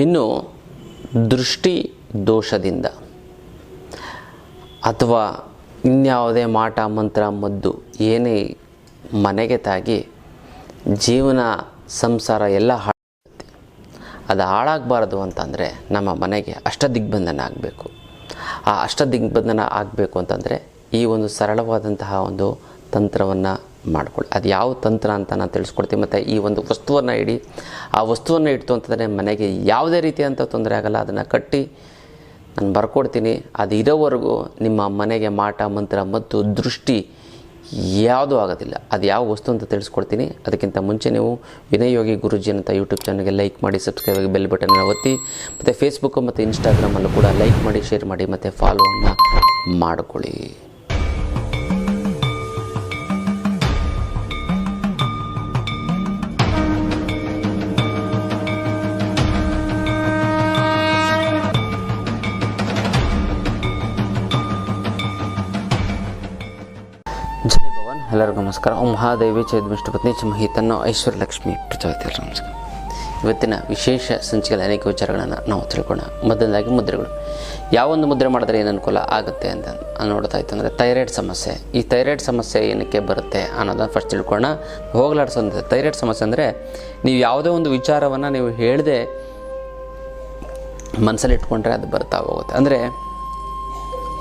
ಇನ್ನು ದೃಷ್ಟಿ ದೋಷದಿಂದ ಅಥವಾ ಇನ್ಯಾವುದೇ ಮಾಟ ಮಂತ್ರ ಮದ್ದು ಏನೇ ಮನೆಗೆ ತಾಗಿ ಜೀವನ ಸಂಸಾರ ಎಲ್ಲ ಹಾಳಾಗುತ್ತೆ ಅದು ಹಾಳಾಗಬಾರ್ದು ಅಂತಂದರೆ ನಮ್ಮ ಮನೆಗೆ ಅಷ್ಟದಿಗ್ಬಂಧನ ಆಗಬೇಕು. ಆ ಅಷ್ಟದಿಗ್ಬಂಧನ ಆಗಬೇಕು ಅಂತಂದರೆ ಈ ಒಂದು ಸರಳವಾದಂತಹ ಒಂದು ತಂತ್ರವನ್ನು ಮಾಡ್ಕೊಳ್ಳಿ. ಅದು ಯಾವ ತಂತ್ರ ಅಂತ ನಾನು ತಿಳಿಸ್ಕೊಡ್ತೀನಿ. ಮತ್ತು ಈ ಒಂದು ವಸ್ತುವನ್ನು ಇಡಿ. ಆ ವಸ್ತುವನ್ನು ಇಡ್ತು ಅಂತಂದರೆ ಮನೆಗೆ ಯಾವುದೇ ರೀತಿಯಂಥ ತೊಂದರೆ ಆಗಲ್ಲ. ಅದನ್ನು ಕಟ್ಟಿ ನಾನು ಬರ್ಕೊಡ್ತೀನಿ. ಅದು ಇರೋವರೆಗೂ ನಿಮ್ಮ ಮನೆಗೆ ಮಾಟ, ಮಂತ್ರ, ಮತ್ತು ದೃಷ್ಟಿ ಯಾವುದೂ ಆಗೋದಿಲ್ಲ. ಅದು ಯಾವ ವಸ್ತು ಅಂತ ತಿಳಿಸ್ಕೊಡ್ತೀನಿ. ಅದಕ್ಕಿಂತ ಮುಂಚೆ ನೀವು ವಿನಯೋಗಿ ಯೋಗಿ ಗುರುಜಿ ಅಂತ ಯೂಟ್ಯೂಬ್ ಚಾನಲ್ಗೆ ಲೈಕ್ ಮಾಡಿ, ಸಬ್ಸ್ಕ್ರೈಬ್ ಆಗಿ ಬೆಲ್ ಬಟನ್ನ ಒತ್ತಿ, ಮತ್ತು ಫೇಸ್ಬುಕ್ಕು ಮತ್ತು ಇನ್ಸ್ಟಾಗ್ರಾಮಲ್ಲೂ ಕೂಡ ಲೈಕ್ ಮಾಡಿ, ಶೇರ್ ಮಾಡಿ, ಮತ್ತು ಫಾಲೋವನ್ನು ಮಾಡಿಕೊಳ್ಳಿ. ನಮಸ್ಕಾರ. ಓಂ ಮಹಾದೇವಿ ಚೈದ್ಮಿಷ್ಟ ಪತ್ನಿ ಚಮಹಿ ತನ್ನ ಐಶ್ವರ್ಯ ಲಕ್ಷ್ಮಿ ಪ್ರಚೋದಿತ ನಮಸ್ಕಾರ. ಇವತ್ತಿನ ವಿಶೇಷ ಸಂಚಿಕೆಯಲ್ಲಿ ಅನೇಕ ವಿಚಾರಗಳನ್ನು ನಾವು ತಿಳ್ಕೊಳ್ಳೋಣ. ಮೊದಲನೇದಾಗಿ ಮುದ್ರೆಗಳು. ಯಾವೊಂದು ಮುದ್ರೆ ಮಾಡಿದ್ರೆ ಏನು ಅನುಕೂಲ ಆಗುತ್ತೆ ಅಂತ ನೋಡ್ತಾ ಇತ್ತು ಅಂದರೆ ಥೈರಾಯ್ಡ್ ಸಮಸ್ಯೆ. ಈ ಥೈರಾಯ್ಡ್ ಸಮಸ್ಯೆ ಏನಕ್ಕೆ ಬರುತ್ತೆ ಅನ್ನೋದನ್ನು ಫಸ್ಟ್ ತಿಳ್ಕೊಳ್ಳೋಣ. ಹೋಗಲಾಡಿಸೋದು ಥೈರಾಯ್ಡ್ ಸಮಸ್ಯೆ ಅಂದರೆ ನೀವು ಯಾವುದೇ ಒಂದು ವಿಚಾರವನ್ನು ನೀವು ಹೇಳದೆ ಮನಸ್ಸಲ್ಲಿ ಇಟ್ಕೊಂಡ್ರೆ ಅದು ಬರ್ತಾ ಹೋಗುತ್ತೆ. ಅಂದರೆ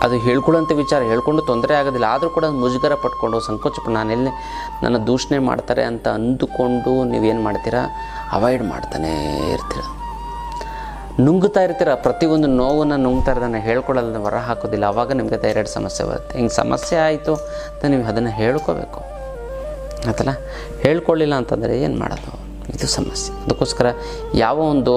ಅದು ಹೇಳ್ಕೊಳ್ಳೋಂಥ ವಿಚಾರ, ಹೇಳ್ಕೊಂಡು ತೊಂದರೆ ಆಗೋದಿಲ್ಲ. ಆದರೂ ಕೂಡ ಮುಜುಗರ ಪಟ್ಕೊಂಡು, ಸಂಕೋಚ ನಾನು ನಾನೆಲ್ಲಿ ನನ್ನ ದೂಷಣೆ ಮಾಡ್ತಾರೆ ಅಂತ ಅಂದುಕೊಂಡು ನೀವೇನು ಮಾಡ್ತೀರಾ? ಅವಾಯ್ಡ್ ಮಾಡ್ತಾನೇ ಇರ್ತೀರ? ನುಂಗ್ತಾ ಇರ್ತೀರ? ಪ್ರತಿಯೊಂದು ನೋವನ್ನು ನುಂಗ್ತಾ ಇರೋದನ್ನು ಹೇಳ್ಕೊಳ್ಳೋದನ್ನ ಹೊರ ಹಾಕೋದಿಲ್ಲ. ಆವಾಗ ನಿಮಗೆ ಥೈರಾಯ್ಡ್ ಸಮಸ್ಯೆ ಬರುತ್ತೆ. ಹಿಂಗೆ ಸಮಸ್ಯೆ ಆಯಿತು ಅಂತ ನೀವು ಅದನ್ನು ಹೇಳ್ಕೋಬೇಕು. ಆಯ್ತಲ್ಲ? ಹೇಳ್ಕೊಳ್ಳಿಲ್ಲ ಅಂತಂದರೆ ಏನು ಮಾಡೋದು? ಇದು ಸಮಸ್ಯೆ. ಅದಕ್ಕೋಸ್ಕರ ಯಾವ ಒಂದು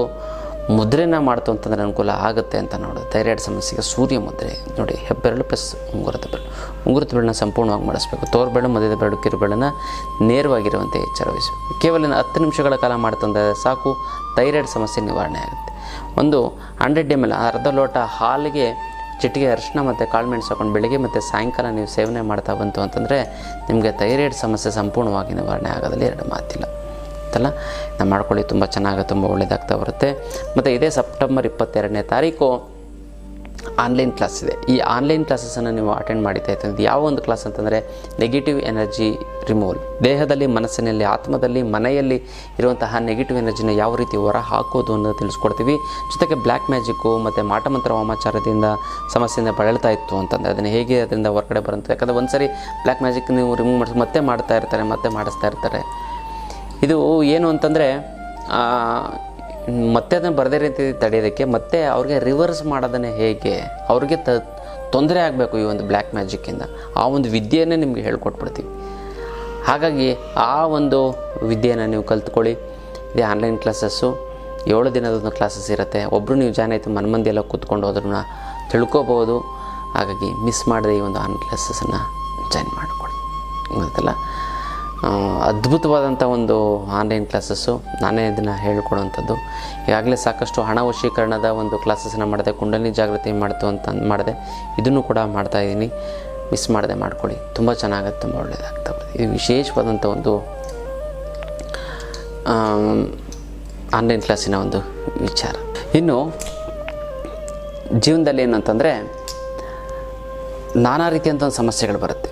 ಮುದ್ರೆನ ಮಾಡ್ತು ಅಂತಂದರೆ ಅನುಕೂಲ ಆಗುತ್ತೆ ಅಂತ ನೋಡೋದು ಥೈರಾಯ್ಡ್ ಸಮಸ್ಯೆಗೆ ಸೂರ್ಯ ಮುದ್ರೆ. ನೋಡಿ, ಹೆಬ್ಬೆರಳು ಪ್ಲಸ್ ಉಂಗುರದ ಬೆರಳು ಉಂಗುರದ ಬೆರಳನ್ನ ಸಂಪೂರ್ಣವಾಗಿ ಮಾಡಿಸ್ಬೇಕು. ತೋರ್ಬೆರಳು ಮಧ್ಯದ ಬೆರಳು, ಕಿರುಬೆರಳನ್ನ ನೇರವಾಗಿರುವಂತೆ ಎಚ್ಚರ ವಹಿಸಬೇಕು ಕೇವಲ ಹತ್ತು ನಿಮಿಷಗಳ ಕಾಲ ಮಾಡ್ತಂದರೆ ಸಾಕು ಥೈರಾಯ್ಡ್ ಸಮಸ್ಯೆ ನಿವಾರಣೆ ಆಗುತ್ತೆ. ಒಂದು ಹಂಡ್ರೆಡ್ ಎಂ ಎಲ್, ಅರ್ಧ ಲೋಟ ಹಾಲಿಗೆ ಚಿಟಿಗೆ ಅರಿಶಿನ ಮತ್ತು ಕಾಳುಮೆಣಸು ಹಾಕೊಂಡು ಬೆಳಿಗ್ಗೆ ಮತ್ತು ಸಾಯಂಕಾಲ ನೀವು ಸೇವನೆ ಮಾಡ್ತಾ ಬಂತು ಅಂತಂದರೆ ನಿಮಗೆ ಥೈರಾಯ್ಡ್ ಸಮಸ್ಯೆ ಸಂಪೂರ್ಣವಾಗಿ ನಿವಾರಣೆ ಆಗೋದಲ್ಲಿ ಎರಡು ಮಾತಿಲ್ಲ. ಅಂತಲ್ಲ ನಾವು ಮಾಡ್ಕೊಳ್ಳಿ, ತುಂಬ ಚೆನ್ನಾಗಿ, ತುಂಬ ಒಳ್ಳೆಯದಾಗ್ತಾ ಬರುತ್ತೆ. ಮತ್ತು ಇದೇ ಸೆಪ್ಟೆಂಬರ್ ಇಪ್ಪತ್ತೆರಡನೇ ತಾರೀಕು ಆನ್ಲೈನ್ ಕ್ಲಾಸ್ ಇದೆ. ಈ ಆನ್ಲೈನ್ ಕ್ಲಾಸಸನ್ನು ನೀವು ಅಟೆಂಡ್ ಮಾಡಿತಾ ಇತ್ತು ಯಾವ ಒಂದು ಕ್ಲಾಸ್ ಅಂತಂದರೆ ನೆಗೆಟಿವ್ ಎನರ್ಜಿ ರಿಮೂವಲ್ ದೇಹದಲ್ಲಿ, ಮನಸ್ಸಿನಲ್ಲಿ, ಆತ್ಮದಲ್ಲಿ, ಮನೆಯಲ್ಲಿ ಇರುವಂತಹ ನೆಗೆಟಿವ್ ಎನರ್ಜಿನ ಯಾವ ರೀತಿ ಹೊರ ಹಾಕೋದು ಅನ್ನೋದು ತಿಳಿಸ್ಕೊಡ್ತೀವಿ. ಜೊತೆಗೆ ಬ್ಲ್ಯಾಕ್ ಮ್ಯಾಜಿಕ್ಕು ಮತ್ತು ಮಾಟಮಂತ್ರ ವಾಮಾಚಾರದಿಂದ ಸಮಸ್ಯೆಯಿಂದ ಬಳಲ್ತಾ ಇತ್ತು ಅಂತಂದರೆ, ಅದನ್ನು ಹೇಗೆ ಅದರಿಂದ ಹೊರಗಡೆ ಬರುತ್ತೆ? ಯಾಕಂದರೆ ಒಂದು ಬ್ಲ್ಯಾಕ್ ಮ್ಯಾಜಿಕ್ ನೀವು ರಿಮೂವ್ ಮಾಡಿಸಿ ಮತ್ತೆ ಮಾಡ್ತಾ ಇರ್ತಾರೆ, ಮತ್ತೆ ಮಾಡಿಸ್ತಾ ಇರ್ತಾರೆ. ಇದು ಏನು ಅಂತಂದರೆ ಮತ್ತೆ ಅದನ್ನು ಬರದೇ ರೀತಿ ತಡೆಯೋದಕ್ಕೆ ಮತ್ತೆ ಅವ್ರಿಗೆ ರಿವರ್ಸ್ ಮಾಡೋದನ್ನು ಹೇಗೆ, ಅವ್ರಿಗೆ ತ, ತೊಂದರೆ ಆಗಬೇಕು ಈ ಒಂದು ಬ್ಲ್ಯಾಕ್ ಮ್ಯಾಜಿಕ್ಕಿಂದ ಆ ಒಂದು ವಿದ್ಯೆಯನ್ನೇ ನಿಮಗೆ ಹೇಳ್ಕೊಟ್ಬಿಡ್ತೀವಿ. ಹಾಗಾಗಿ ಆ ಒಂದು ವಿದ್ಯೆಯನ್ನು ನೀವು ಕಲ್ತ್ಕೊಳ್ಳಿ. ಇದೇ ಆನ್ಲೈನ್ ಕ್ಲಾಸಸ್ಸು ಏಳು ದಿನದ ಒಂದು ಕ್ಲಾಸಸ್ ಇರುತ್ತೆ. ಒಬ್ಬರು ನೀವು ಜಾಯ್ನ್ ಆಯಿತು ಮನ್ಮಂದಿ ಎಲ್ಲ ಕೂತ್ಕೊಂಡು ಹೋದ್ರೂ ತಿಳ್ಕೊಬೋದು. ಹಾಗಾಗಿ ಮಿಸ್ ಮಾಡದೆ ಈ ಒಂದು ಆನ್ಲೈನ್ ಕ್ಲಾಸಸ್ಸನ್ನು ಜಾಯ್ನ್ ಮಾಡಿಕೊಳ್ಳಿ. ಗೊತ್ತಲ್ಲ ಅದ್ಭುತವಾದಂಥ ಒಂದು ಆನ್ಲೈನ್ ಕ್ಲಾಸಸ್ಸು ನಾನೇ ಇದನ್ನು ಹೇಳ್ಕೊಡೋವಂಥದ್ದು ಈಗಾಗಲೇ ಸಾಕಷ್ಟು ಹಣ ವಶೀಕರಣದ ಒಂದು ಕ್ಲಾಸಸ್ಸನ್ನು ಮಾಡಿದೆ, ಕುಂಡಲಿ ಜಾಗೃತಿ ಮಾಡ್ತು ಅಂತ ಮಾಡಿದೆ. ಇದನ್ನು ಕೂಡ ಮಾಡ್ತಾಯಿದ್ದೀನಿ ಮಿಸ್ ಮಾಡದೆ ಮಾಡ್ಕೊಳ್ಳಿ. ತುಂಬ ಚೆನ್ನಾಗುತ್ತೆ, ತುಂಬ ಒಳ್ಳೆಯದಾಗ್ತಾ ಬರ್ತದೆ ಇದು ವಿಶೇಷವಾದಂಥ ಒಂದು ಆನ್ಲೈನ್ ಕ್ಲಾಸಿನ ಒಂದು ವಿಚಾರ. ಇನ್ನು, ಜೀವನದಲ್ಲಿ ಏನು ಅಂತಂದರೆ ನಾನಾ ರೀತಿಯಂಥ ಸಮಸ್ಯೆಗಳು ಬರುತ್ತೆ.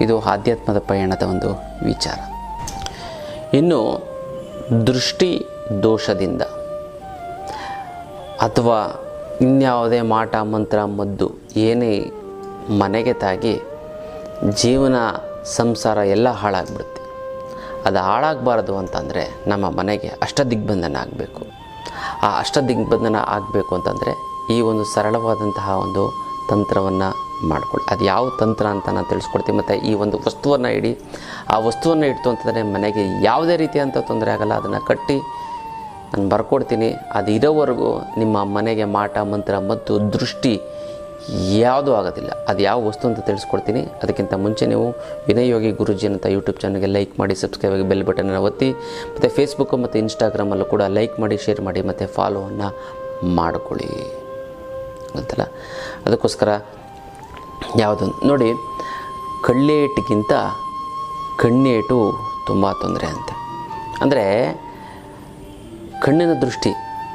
ಇದು ಆಧ್ಯಾತ್ಮದ ಪಯಣದ ಒಂದು ವಿಚಾರ. ಇನ್ನು ದೃಷ್ಟಿ ದೋಷದಿಂದ ಅಥವಾ ಇನ್ಯಾವುದೇ ಮಾಟ, ಮಂತ್ರ, ಮದ್ದು ಏನೇ ಮನೆಗೆ ತಾಗಿ ಜೀವನ ಸಂಸಾರ ಎಲ್ಲ ಹಾಳಾಗ್ಬಿಡುತ್ತೆ. ಅದು ಹಾಳಾಗಬಾರ್ದು ಅಂತಂದರೆ ನಮ್ಮ ಮನೆಗೆ ಅಷ್ಟದಿಗ್ಬಂಧನ ಆಗಬೇಕು. ಆ ಅಷ್ಟದಿಗ್ಬಂಧನ ಆಗಬೇಕು ಅಂತಂದರೆ ಈ ಒಂದು ಸರಳವಾದಂತಹ ಒಂದು ತಂತ್ರವನ್ನು ಮಾಡ್ಕೊಳ್ಳಿ. ಅದು ಯಾವ ತಂತ್ರ ಅಂತ ನಾನು ತಿಳಿಸ್ಕೊಡ್ತೀನಿ. ಮತ್ತು ಈ ಒಂದು ವಸ್ತುವನ್ನು ಇಡಿ. ಆ ವಸ್ತುವನ್ನು ಇಡ್ತು ಅಂತಂದರೆ ಮನೆಗೆ ಯಾವುದೇ ರೀತಿಯಂಥ ತೊಂದರೆ ಆಗಲ್ಲ. ಅದನ್ನು ಕಟ್ಟಿ ನಾನು ಬರ್ಕೊಡ್ತೀನಿ. ಅದು ಇರೋವರೆಗೂ ನಿಮ್ಮ ಮನೆಗೆ ಮಾಟ, ಮಂತ್ರ, ಮತ್ತು ದೃಷ್ಟಿ ಯಾವುದೂ ಆಗೋದಿಲ್ಲ. ಅದು ಯಾವ ವಸ್ತು ಅಂತ ತಿಳಿಸ್ಕೊಡ್ತೀನಿ. ಅದಕ್ಕಿಂತ ಮುಂಚೆ ನೀವು ವಿನಯೋಗಿ ಯೋಗಿ ಗುರುಜಿ ಅಂತ ಯೂಟ್ಯೂಬ್ ಚಾನಲ್ಗೆ ಲೈಕ್ ಮಾಡಿ, ಸಬ್ಸ್ಕ್ರೈಬ್ ಆಗಿ ಬೆಲ್ ಬಟನ್ನ ಒತ್ತಿ, ಮತ್ತು ಫೇಸ್ಬುಕ್ ಮತ್ತು ಇನ್ಸ್ಟಾಗ್ರಾಮಲ್ಲೂ ಕೂಡ ಲೈಕ್ ಮಾಡಿ, ಶೇರ್ ಮಾಡಿ, ಮತ್ತು ಫಾಲೋವನ್ನು ಮಾಡಿಕೊಳ್ಳಿ. ಗೊತ್ತಲ್ಲ? ಅದಕ್ಕೋಸ್ಕರ ಯಾವುದು? ನೋಡಿ ಕಳ್ಳೇಟಿಗಿಂತ ಕಣ್ಣೇಟು ತುಂಬ ತೊಂದರೆ ಅಂತೆ. ಅಂದರೆ, ಕಣ್ಣಿನ ದೃಷ್ಟಿ,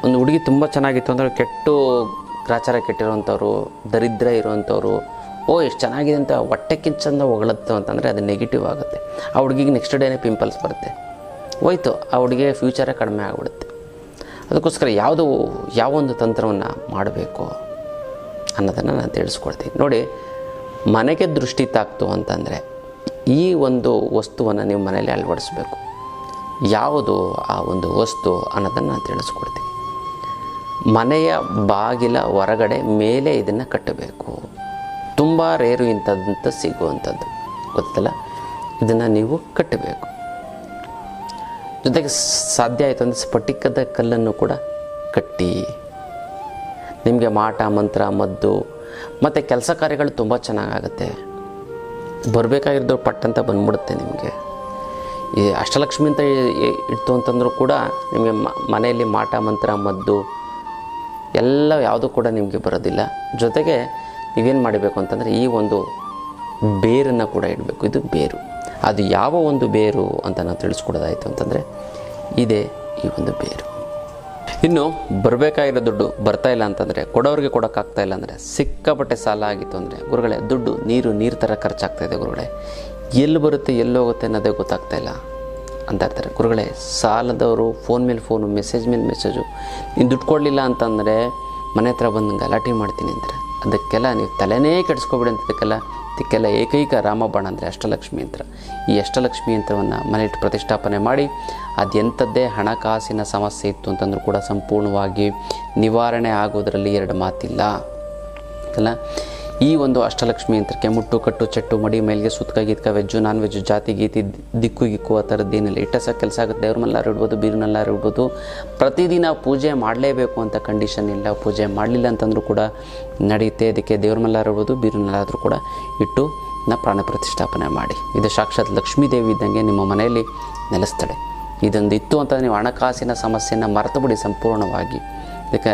ಒಂದು ಹುಡುಗಿ ತುಂಬ ಚೆನ್ನಾಗಿತ್ತು ಅಂದರೆ ಕೆಟ್ಟು ಗ್ರಾಚಾರ ಕೆಟ್ಟಿರೋವಂಥವ್ರು, ದರಿದ್ರ ಇರುವಂಥವ್ರು, ಓ, ಎಷ್ಟು ಚೆನ್ನಾಗಿದೆ ಅಂತ ಹೊಟ್ಟೆಕ್ಕಿಂತ ಚಂದ ಹೊಗಳತ್ತು ಅಂತಂದರೆ ಅದು ನೆಗೆಟಿವ್ ಆಗುತ್ತೆ. ಆ ಹುಡುಗಿಗೆ ನೆಕ್ಸ್ಟ್ ಡೇನೇ ಪಿಂಪಲ್ಸ್ ಬರುತ್ತೆ. ಹೋಯ್ತು, ಆ ಹುಡುಗಿಗೆ ಫ್ಯೂಚರೇ ಕಡಿಮೆ ಆಗಿಬಿಡುತ್ತೆ. ಅದಕ್ಕೋಸ್ಕರ ಯಾವುದು ಯಾವ ಒಂದು ತಂತ್ರವನ್ನು ಮಾಡಬೇಕು ಅನ್ನೋದನ್ನು ನಾನು ತಿಳಿಸ್ಕೊಡ್ತೀನಿ. ನೋಡಿ ಮನೆಗೆ ದೃಷ್ಟಿ ತಾಕ್ತು ಅಂತಂದರೆ ಈ ಒಂದು ವಸ್ತುವನ್ನು ನೀವು ಮನೆಯಲ್ಲಿ ಅಳವಡಿಸ್ಬೇಕು. ಯಾವುದು ಆ ಒಂದು ವಸ್ತು ಅನ್ನೋದನ್ನು ನಾನು ತಿಳಿಸ್ಕೊಡ್ತೀನಿ. ಮನೆಯ ಬಾಗಿಲ ಹೊರಗಡೆ ಮೇಲೆ ಇದನ್ನು ಕಟ್ಟಬೇಕು. ತುಂಬ ರೇರು ಇಂಥದ್ದಂತ ಸಿಗುವಂಥದ್ದು. ಗೊತ್ತಲ್ಲ? ಇದನ್ನು ನೀವು ಕಟ್ಟಬೇಕು. ಜೊತೆಗೆ ಸಾಧ್ಯ ಆಯಿತು ಅಂದರೆ ಸ್ಫಟಿಕದ ಕಲ್ಲನ್ನು ಕೂಡ ಕಟ್ಟಿ. ನಿಮಗೆ ಮಾಟ, ಮಂತ್ರ, ಮದ್ದು ಮತ್ತು ಕೆಲಸ ಕಾರ್ಯಗಳು ತುಂಬ ಚೆನ್ನಾಗಾಗುತ್ತೆ. ಬರಬೇಕಾಗಿರೋದು ಪಟ್ಟಂತ ಬಂದ್ಬಿಡುತ್ತೆ ನಿಮಗೆ. ಈ ಅಷ್ಟಲಕ್ಷ್ಮಿ ಅಂತ ಇತ್ತು ಅಂತಂದರೂ ಕೂಡ ನಿಮಗೆ ಮನೆಯಲ್ಲಿ ಮಾಟ, ಮಂತ್ರ, ಮದ್ದು ಎಲ್ಲ ಯಾವುದೂ ಕೂಡ ನಿಮಗೆ ಬರೋದಿಲ್ಲ. ಜೊತೆಗೆ ನೀವೇನು ಮಾಡಬೇಕು ಅಂತಂದರೆ ಈ ಒಂದು ಬೇರನ್ನು ಕೂಡ ಇಡಬೇಕು. ಇದು ಬೇರು. ಅದು ಯಾವ ಒಂದು ಬೇರು ಅಂತ ನಾವು ತಿಳಿಸ್ಕೊಡೋದಾಯಿತು ಅಂತಂದರೆ ಇದೇ ಈ ಒಂದು ಬೇರು. ಇನ್ನು ಬರಬೇಕಾಗಿರೋ ದುಡ್ಡು ಬರ್ತಾ ಇಲ್ಲ ಅಂತಂದರೆ, ಕೊಡೋರಿಗೆ ಕೊಡೋಕ್ಕಾಗ್ತಾ ಇಲ್ಲ ಅಂದರೆ, ಸಿಕ್ಕಾಪಟ್ಟೆ ಸಾಲ ಆಗಿತ್ತು ಅಂದರೆ, ಗುರುಗಳೇ, ದುಡ್ಡು ನೀರು ನೀರು ಥರ ಖರ್ಚಾಗ್ತಾ ಇದೆ ಗುರುಗಳೇ. ಎಲ್ಲಿ ಬರುತ್ತೆ, ಎಲ್ಲಿ ಹೋಗುತ್ತೆ ಅನ್ನೋದೇ ಗೊತ್ತಾಗ್ತಾ ಇಲ್ಲ. ಅಂತ ಇರ್ತಾರೆ ಗುರುಗಳೇ, ಸಾಲದವರು ಫೋನ್ ಮೇಲೆ ಫೋನು ಮೆಸೇಜ್ ಮೇಲೆ ಮೆಸೇಜು ನೀನು ದುಡ್ಡು ಕೊಡಲಿಲ್ಲ ಅಂತಂದರೆ ಮನೆ ಹತ್ರ ಬಂದು ಗಲಾಟೆ ಮಾಡ್ತೀನಿ ಅಂದರೆ ಅದಕ್ಕೆಲ್ಲ ನೀವು ತಲೆನೇ ಕೆಡಿಸ್ಕೊಬಿಡಿ ಅಂತ ಇದಕ್ಕೆಲ್ಲ ಇದಕ್ಕೆಲ್ಲ ಏಕೈಕ ರಾಮಬಾಣ ಅಂದರೆ ಅಷ್ಟಲಕ್ಷ್ಮಿ ಯಂತ್ರ ಈ ಅಷ್ಟಲಕ್ಷ್ಮಿ ಯಂತ್ರವನ್ನು ಮನೆಯಿಟ್ಟು ಪ್ರತಿಷ್ಠಾಪನೆ ಮಾಡಿ ಅದೆಂಥದ್ದೇ ಹಣಕಾಸಿನ ಸಮಸ್ಯೆ ಇತ್ತು ಅಂತಂದರೂ ಕೂಡ ಸಂಪೂರ್ಣವಾಗಿ ನಿವಾರಣೆ ಆಗೋದರಲ್ಲಿ ಎರಡು ಮಾತಿಲ್ಲ. ಅಲ್ಲ? ಈ ಒಂದು ಅಷ್ಟಲಕ್ಷ್ಮಿ ಯಂತ್ರಕ್ಕೆ ಮುಟ್ಟು, ಕಟ್ಟು, ಚಟ್ಟು, ಮಡಿ, ಮೇಲ್ಗೆ ಸುತ್ತಕ ಗೀತ್ಕ, ವೆಜ್ಜು, ನಾನ್ ವೆಜ್ಜು, ಜಾತಿ, ಗೀತಿ, ದಿಕ್ಕು, ಗಿಕ್ಕು ಆ ಥರದ್ದು ಏನಿಲ್ಲ. ಇಟ್ಟ ಸಹ ಕೆಲಸ ಆಗುತ್ತೆ. ದೇವ್ರ ಮಲ್ಲಾರು ಇಡ್ಬೋದು ಬೀರ್ನಲ್ಲಾರು ಇಡ್ಬೋದು. ಪ್ರತಿದಿನ ಪೂಜೆ ಮಾಡಲೇಬೇಕು ಅಂತ ಕಂಡೀಷನ್ ಇಲ್ಲ. ಪೂಜೆ ಮಾಡಲಿಲ್ಲ ಅಂತಂದರೂ ಕೂಡ ನಡೆಯುತ್ತೆ ಅದಕ್ಕೆ ದೇವ್ರ ಮಲ್ಲಾರು ಇಡ್ಬೋದು ಬೀರ್ನಲ್ಲಾದರೂ ಕೂಡ ಇಟ್ಟು ನ ಪ್ರಾಣ ಪ್ರತಿಷ್ಠಾಪನೆ ಮಾಡಿ. ಇದು ಸಾಕ್ಷಾತ್ ಲಕ್ಷ್ಮೀ ದೇವಿ ಇದ್ದಂಗೆ ನಿಮ್ಮ ಮನೆಯಲ್ಲಿ ನೆಲೆಸ್ತಾಳೆ ಇದೊಂದು ಇತ್ತು ಅಂತ ನೀವು ಹಣಕಾಸಿನ ಸಮಸ್ಯೆಯನ್ನು ಮರೆತುಬಿಡಿ ಸಂಪೂರ್ಣವಾಗಿ. ಇದಕ್ಕೆ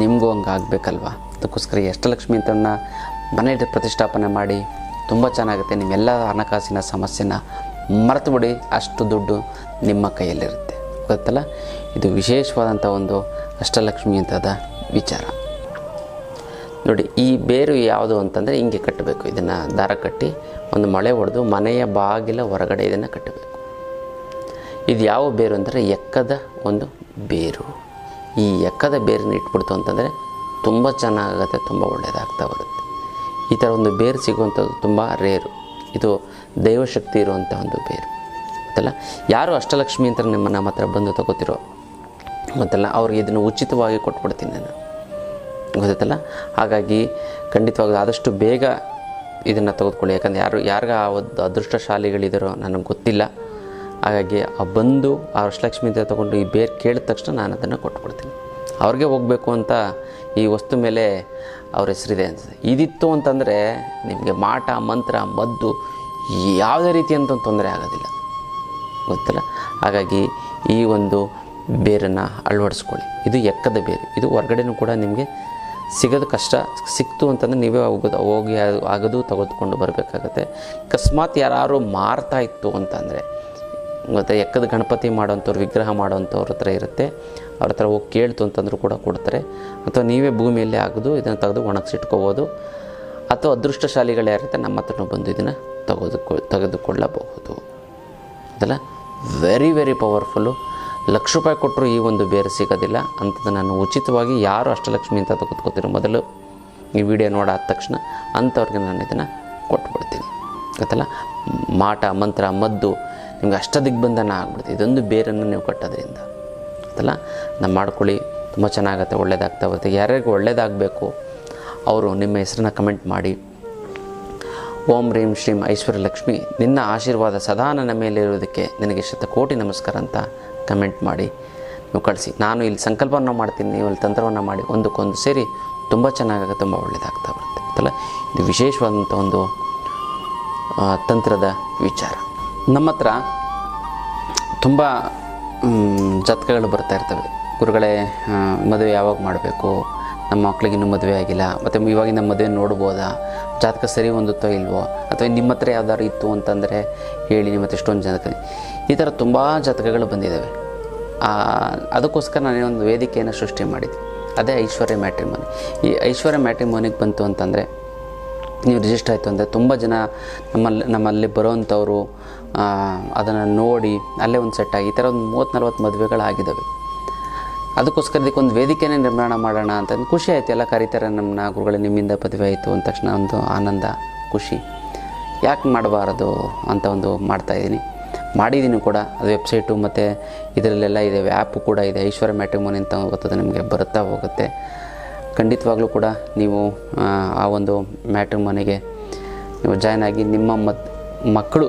ನಿಮಗೂ ಹಂಗೆ ಆಗಬೇಕಲ್ವ? ಅದಕ್ಕೋಸ್ಕರ ಈ ಅಷ್ಟಲಕ್ಷ್ಮಿ ಅಂತನ್ನ ಮನೆಯಲ್ಲಿ ಪ್ರತಿಷ್ಠಾಪನೆ ಮಾಡಿ ತುಂಬ ಚೆನ್ನಾಗುತ್ತೆ. ನಿಮ್ಮೆಲ್ಲ ಹಣಕಾಸಿನ ಸಮಸ್ಯೆನ ಮರೆತು ಬಿಡಿ ಅಷ್ಟು ದುಡ್ಡು ನಿಮ್ಮ ಕೈಯಲ್ಲಿರುತ್ತೆ. ಗೊತ್ತಲ್ಲ? ಇದು ವಿಶೇಷವಾದಂಥ ಒಂದು ಅಷ್ಟಲಕ್ಷ್ಮಿ ಅಂತದ ವಿಚಾರ. ನೋಡಿ, ಈ ಬೇರು ಯಾವುದು ಅಂತಂದರೆ ಹಿಂಗೆ ಕಟ್ಟಬೇಕು. ಇದನ್ನು ದಾರ ಕಟ್ಟಿ ಒಂದು ಮಳೆ ಹೊಡೆದು ಮನೆಯ ಬಾಗಿಲ ಹೊರಗಡೆ ಇದನ್ನು ಕಟ್ಟಬೇಕು. ಇದು ಯಾವ ಬೇರು ಅಂದರೆ ಎಕ್ಕದ ಒಂದು ಬೇರು. ಈ ಎಕ್ಕದ ಬೇರನ್ನ ಇಟ್ಬಿಡ್ತು ಅಂತಂದರೆ ತುಂಬ ಚೆನ್ನಾಗುತ್ತೆ ತುಂಬ ಒಳ್ಳೆಯದಾಗ್ತಾ ಬರುತ್ತೆ. ಈ ಥರ ಒಂದು ಬೇರು ಸಿಗುವಂಥದ್ದು ತುಂಬ ರೇರು. ಇದು ದೈವಶಕ್ತಿ ಇರುವಂಥ ಒಂದು ಬೇರು. ಗೊತ್ತಲ್ಲ ಯಾರು ಅಷ್ಟಲಕ್ಷ್ಮಿ ಅಂತ ನಿಮ್ಮ ನಮ್ಮ ಹತ್ರ ಬಂದು ತಗೋತಿರೋ ಗೊತ್ತಲ್ಲ ಅವ್ರಿಗೆ ಇದನ್ನು ಉಚಿತವಾಗಿ ಕೊಟ್ಬಿಡ್ತೀನಿ ನಾನು. ಗೊತ್ತಲ್ಲ ಹಾಗಾಗಿ ಖಂಡಿತವಾಗಿ ಆದಷ್ಟು ಬೇಗ ಇದನ್ನು ತೆಗೆದುಕೊಳ್ಳಿ. ಯಾಕಂದರೆ ಯಾರು, ಯಾರಿಗ ಆ ಒಂದು ಅದೃಷ್ಟಶಾಲಿಗಳಿದ್ದಾರೋ ನನಗೆ ಗೊತ್ತಿಲ್ಲ. ಹಾಗಾಗಿ ಆ ಬಂದು ಆ ವರ್ಷಲಕ್ಷ್ಮಿ ಅಂತ ತೊಗೊಂಡು ಈ ಬೇರೆ ಕೇಳಿದ ತಕ್ಷಣ ನಾನು ಅದನ್ನು ಕೊಟ್ಬಿಡ್ತೀನಿ ಅವ್ರಿಗೆ ಹೋಗಬೇಕು ಅಂತ ಈ ವಸ್ತು ಮೇಲೆ ಅವ್ರ ಹೆಸರಿದೆ ಅನ್ಸುತ್ತೆ. ಇದಿತ್ತು ಅಂತಂದರೆ ನಿಮಗೆ ಮಾಟ, ಮಂತ್ರ, ಮದ್ದು ಯಾವುದೇ ರೀತಿಯಂತ ತೊಂದರೆ ಆಗೋದಿಲ್ಲ. ಗೊತ್ತಿಲ್ಲ? ಹಾಗಾಗಿ ಈ ಒಂದು ಬೇರನ್ನು ಅಳವಡಿಸ್ಕೊಳ್ಳಿ. ಇದು ಎಕ್ಕದ ಬೇರು. ಇದು ಹೊರಗಡೆನೂ ಕೂಡ ನಿಮಗೆ ಸಿಗೋದು ಕಷ್ಟ ಸಿಕ್ತು ಅಂತಂದರೆ ನೀವೇ ಹೋಗೋದು ಹೋಗಿ ಆಗೋದು ತೆಗೆದುಕೊಂಡು ಬರಬೇಕಾಗತ್ತೆ. ಅಕಸ್ಮಾತ್ ಯಾರು ಮಾರ್ತಾ ಇತ್ತು ಅಂತಂದರೆ ಗೊತ್ತಾ ಎಕ್ಕದ ಗಣಪತಿ ಮಾಡೋಂಥವ್ರು ವಿಗ್ರಹ ಮಾಡೋಂಥವ್ರ ಹತ್ರ ಇರುತ್ತೆ. ಅವ್ರ ಹತ್ರ ಹೋಗಿ ಕೇಳ್ತು ಅಂತಂದರೂ ಕೂಡ ಕೊಡ್ತಾರೆ. ಅಥವಾ ನೀವೇ ಭೂಮಿಯಲ್ಲೇ ಆಗೋದು, ಇದನ್ನು ತೆಗೆದು ಒಣಗಿಸಿಟ್ಕೋಬೋದು. ಅಥವಾ ಅದೃಷ್ಟಶಾಲಿಗಳು ಯಾರಿರುತ್ತೆ ನಮ್ಮ ಹತ್ರ ಬಂದು ಇದನ್ನು ತೆಗೆದುಕೊ, ತೆಗೆದುಕೊಳ್ಳಬಹುದು. ಅದಲ್ಲ ವೆರಿ ವೆರಿ ಪವರ್ಫುಲ್ಲು ಲಕ್ಷ ರೂಪಾಯಿ ಕೊಟ್ಟರು ಈ ಒಂದು ಬೇರೆ ಸಿಗೋದಿಲ್ಲ. ಅಂಥದ್ದು ನಾನು ಉಚಿತವಾಗಿ ಯಾರು ಅಷ್ಟಲಕ್ಷ್ಮಿ ಅಂತ ಕೂತ್ಕೋತಿರೋ ಮೊದಲು ಈ ವಿಡಿಯೋ ನೋಡಾದ ತಕ್ಷಣ ಅಂಥವ್ರಿಗೆ ನಾನು ಇದನ್ನು ಕೊಟ್ಬಿಡ್ತೀನಿ. ಗೊತ್ತಲ್ಲ? ಮಾಟ, ಮಂತ್ರ, ಮದ್ದು ನಿಮ್ಗೆ ಅಷ್ಟ ದಿಗ್ಬಂಧನ ಆಗ್ಬಿಡುತ್ತೆ ಇದೊಂದು ಬೇರನ್ನು ನೀವು ಕಟ್ಟೋದ್ರಿಂದ. ಅದಲ್ಲ? ನಾವು ಮಾಡ್ಕೊಳ್ಳಿ. ತುಂಬ ಚೆನ್ನಾಗತ್ತೆ ಒಳ್ಳೇದಾಗ್ತಾ ಬರುತ್ತೆ ಯಾರ್ಯಾರಿಗೂ ಒಳ್ಳೇದಾಗಬೇಕು, ಅವರು ನಿಮ್ಮ ಹೆಸರನ್ನ ಕಮೆಂಟ್ ಮಾಡಿ. ಓಂ ರೀಂ ಶ್ರೀಂ ಐಶ್ವರ್ಯಲಕ್ಷ್ಮಿ ನಿನ್ನ ಆಶೀರ್ವಾದ ಸದಾ ನನ್ನ ಮೇಲೆ ಇರೋದಕ್ಕೆ ನಿನಗೆ ಶತಕೋಟಿ ನಮಸ್ಕಾರ ಅಂತ ಕಮೆಂಟ್ ಮಾಡಿ. ನೀವು ಕಳಿಸಿ. ನಾನು ಇಲ್ಲಿ ಸಂಕಲ್ಪವನ್ನು ಮಾಡ್ತೀನಿ. ನೀವು ಇಲ್ಲಿ ತಂತ್ರವನ್ನು ಮಾಡಿ. ಒಂದಕ್ಕೊಂದು ಸೇರಿ ತುಂಬ ಚೆನ್ನಾಗಾಗ ತುಂಬ ಒಳ್ಳೆಯದಾಗ್ತಾ ಬರುತ್ತೆ. ಅಲ್ಲ ಇದು ವಿಶೇಷವಾದಂಥ ಒಂದು ತಂತ್ರದ ವಿಚಾರ. ನಮ್ಮ ಹತ್ರ ತುಂಬ ಜಾತಕಗಳು ಬರ್ತಾ ಇರ್ತವೆ. ಗುರುಗಳೇ ಮದುವೆ ಯಾವಾಗ ಮಾಡಬೇಕು? ನಮ್ಮ ಮಕ್ಕಳಿಗೆ ಇನ್ನೂ ಮದುವೆ ಆಗಿಲ್ಲ. ಮತ್ತು ಇವಾಗಿನ ಮದುವೆ ನೋಡ್ಬೋದಾ? ಜಾತಕ ಸರಿ ಹೊಂದುತ್ತೋ ಇಲ್ವೋ? ಅಥವಾ ನಿಮ್ಮ ಹತ್ರ ಯಾವ್ದಾದ್ರು ಇತ್ತು ಅಂತಂದರೆ ಹೇಳಿ ನಿಮ್ಮ ಹತ್ರ ಎಷ್ಟೊಂದು ಜಾತಕ ಈ ಥರ ತುಂಬ ಜಾತಕಗಳು ಬಂದಿದ್ದಾವೆ. ಅದಕ್ಕೋಸ್ಕರ ನಾನು ಒಂದು ವೇದಿಕೆಯನ್ನು ಸೃಷ್ಟಿ ಮಾಡಿದ್ದೆ. ಅದೇ ಐಶ್ವರ್ಯ ಮ್ಯಾಟ್ರಿಮೋನಿ. ಈ ಐಶ್ವರ್ಯ ಮ್ಯಾಟ್ರಿಮೋನಿಗೆ ಬಂತು ಅಂತಂದರೆ, ನೀವು ರಿಜಿಸ್ಟರ್ ಆಯಿತು ಅಂದರೆ ತುಂಬ ಜನ ನಮ್ಮಲ್ಲಿ ನಮ್ಮಲ್ಲಿ ಬರೋವಂಥವ್ರು ಅದನ್ನು ನೋಡಿ ಅಲ್ಲೇ ಒಂದು ಸೆಟ್ ಆಗಿ ಈ ಥರ ಒಂದು ಮೂವತ್ತು ನಲ್ವತ್ತು ಮದುವೆಗಳಾಗಿದ್ದಾವೆ ಅದಕ್ಕೋಸ್ಕರ ಇದಕ್ಕೊಂದು ವೇದಿಕೆನೇ ನಿರ್ಮಾಣ ಮಾಡೋಣ ಅಂತ ಅಂದ್ ಖುಷಿ ಆಯಿತು. ಎಲ್ಲ ಕರೀತಾರೆ ನಮ್ಮನ್ನ ಗುರುಗಳೇ ನಿಮ್ಮಿಂದ ಪದವಿ ಆಯಿತು ಅಂದ ತಕ್ಷಣ ಒಂದು ಆನಂದ ಖುಷಿ. ಯಾಕೆ ಮಾಡಬಾರದು ಅಂತ ಒಂದು ಮಾಡ್ತಾಯಿದ್ದೀನಿ ಮಾಡಿದ್ದೀನಿ ಕೂಡ. ಅದು ವೆಬ್ಸೈಟು ಮತ್ತು ಇದರಲ್ಲೆಲ್ಲ ಇದೆ ಆ್ಯಪು ಕೂಡ ಇದೆ. ಐಶ್ವರ್ಯ ಮ್ಯಾಟ್ರಿಮೋನಿ ಅಂತ ಗೊತ್ತದೆ ನಿಮಗೆ? ಬರುತ್ತಾ ಹೋಗುತ್ತೆ. ಖಂಡಿತವಾಗ್ಲೂ ಕೂಡ ನೀವು ಆ, ಒಂದು ಮ್ಯಾಟ್ರಿಮೋನಿಗೆ ನೀವು ಜಾಯ್ನ್ ಆಗಿ ನಿಮ್ಮ ಮಕ್ಕಳು